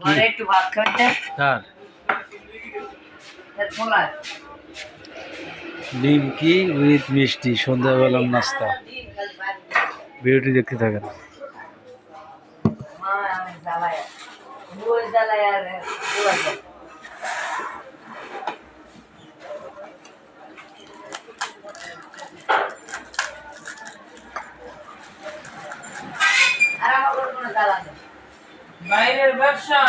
ঘরে একটু ভাত খাইতে কার নিমকি উইথ মিষ্টি সন্ধ্যাবেলার নাস্তা। ভিডিওটি দেখতে থাকেন। আর আমার কোনো জ্বালা নেই। বাইরের ব্যবসা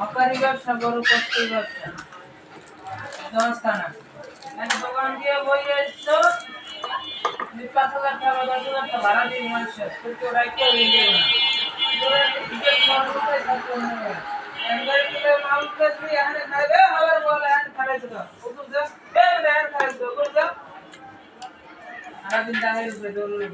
হকারি ব্যবসা, গরু কষ্টের ব্যবসা। দশখানা না। তোরা একটা টিকিট মাল কোথায় থাকতো না। একবারে কিলো মাল বেচবি এখানে খাইবে, আবার বলে এখানে খাইছে তো। ওগুলো যা এ বলে এখানে খাইছে ওগুলো যা। সারাদিন টাকার উপরে দৌড়ে।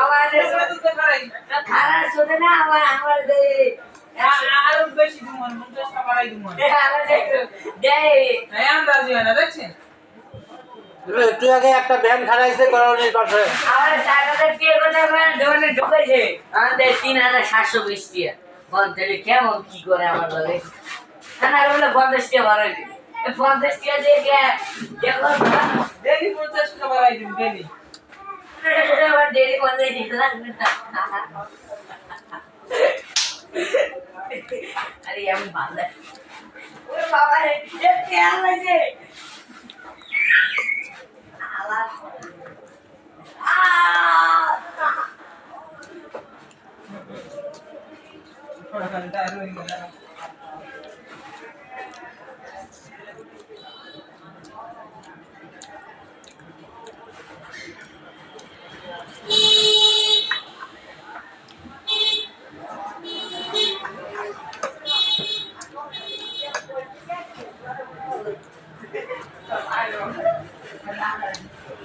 আমার খারাপ শোনে না আমার আমার আরও বেশি দিমন এই আমাদের দেয় এই আন্দাজ হয় না দেখছেন? একটু আগে একটা ভ্যান খারাইছে করণীর পাশে। আমার চার হাজার টাকা কথা আমার দোকানে ঢুকেছে। আমাদের তিন হাজার সাতশো বিশ টাকা। বল তাহলে কেমন কি করে আমার লাগে না বলে পঞ্চাশ টাকা বাড়াই দিবি। এই পঞ্চাশ টাকা দিয়ে কে- দেখলাম না। ডেলি পঞ্চাশটা বাড়াই দিন ডেলি। আমার ডেলি পঞ্চাশ টাকা লাগবে না। আরে আমি ভালো ওরে বাবা রে এ কেমন লাগছে আলা আহ মাসে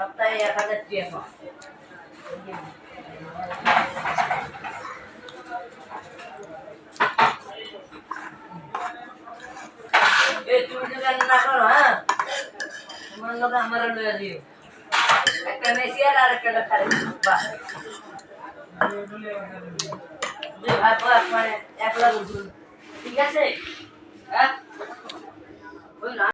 সপ্তাহে এক হাজার। এ, তুমি রান্না করো হ্যাঁ? তোমার লোক আমার লইয়া দিও একটা মেসি আর আরেকটা খালি বাহ বোন মানে একলা ঠিক আছে? হ্যাঁ? না